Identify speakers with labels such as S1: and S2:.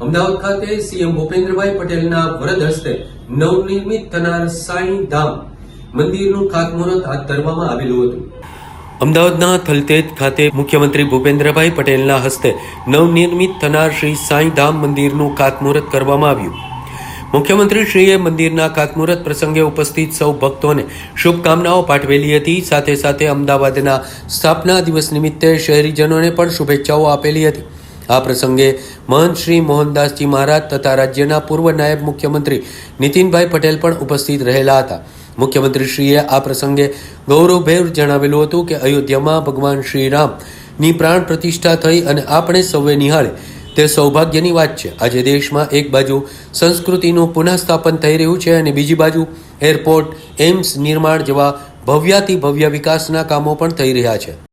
S1: અમદાવાદ ખાતે સીએમ ભૂપેન્દ્રભાઈ પટેલના વરદ હસ્તે નવનિર્મિત થનાર સાંઈ ધામ મંદિરનું ખાતમુહૂર્ત હાથ ધરવામાં આવેલું હતું. અમદાવાદના થલતેજ ખાતે મુખ્યમંત્રી ભૂપેન્દ્રભાઈ પટેલના હસ્તે નવનિર્મિત થનાર શ્રી સાંઈ ધામ મંદિરનું ખાતમુહૂર્ત કરવામાં આવ્યું. મુખ્યમંત્રીશ્રીએ મંદિરના ખાતમુહૂર્ત પ્રસંગે ઉપસ્થિત સૌ ભક્તોને શુભકામનાઓ પાઠવેલી હતી. સાથે સાથે અમદાવાદના સ્થાપના દિવસ નિમિત્તે શહેરીજનોને પણ શુભેચ્છાઓ આપેલી હતી. આ પ્રસંગે મહંત શ્રી મોહનદાસજી મહારાજ તથા રાજ્યના પૂર્વ નાયબ મુખ્યમંત્રી નીતિનભાઈ પટેલ પણ ઉપસ્થિત રહેલા હતા. મુખ્યમંત્રીશ્રીએ આ પ્રસંગે ગૌરવભેર જણાવેલું હતું કે અયોધ્યામાં ભગવાન શ્રી રામની પ્રાણ પ્રતિષ્ઠા થઈ અને આપણે સૌએ નિહાળે તે સૌભાગ્યની વાત છે. આજે દેશમાં એક બાજુ સંસ્કૃતિનું પુનઃસ્થાપન થઈ રહ્યું છે અને બીજી બાજુ એરપોર્ટ, એમ્સ નિર્માણ જેવા ભવ્યાતિ ભવ્ય વિકાસના કામો પણ થઈ રહ્યા છે.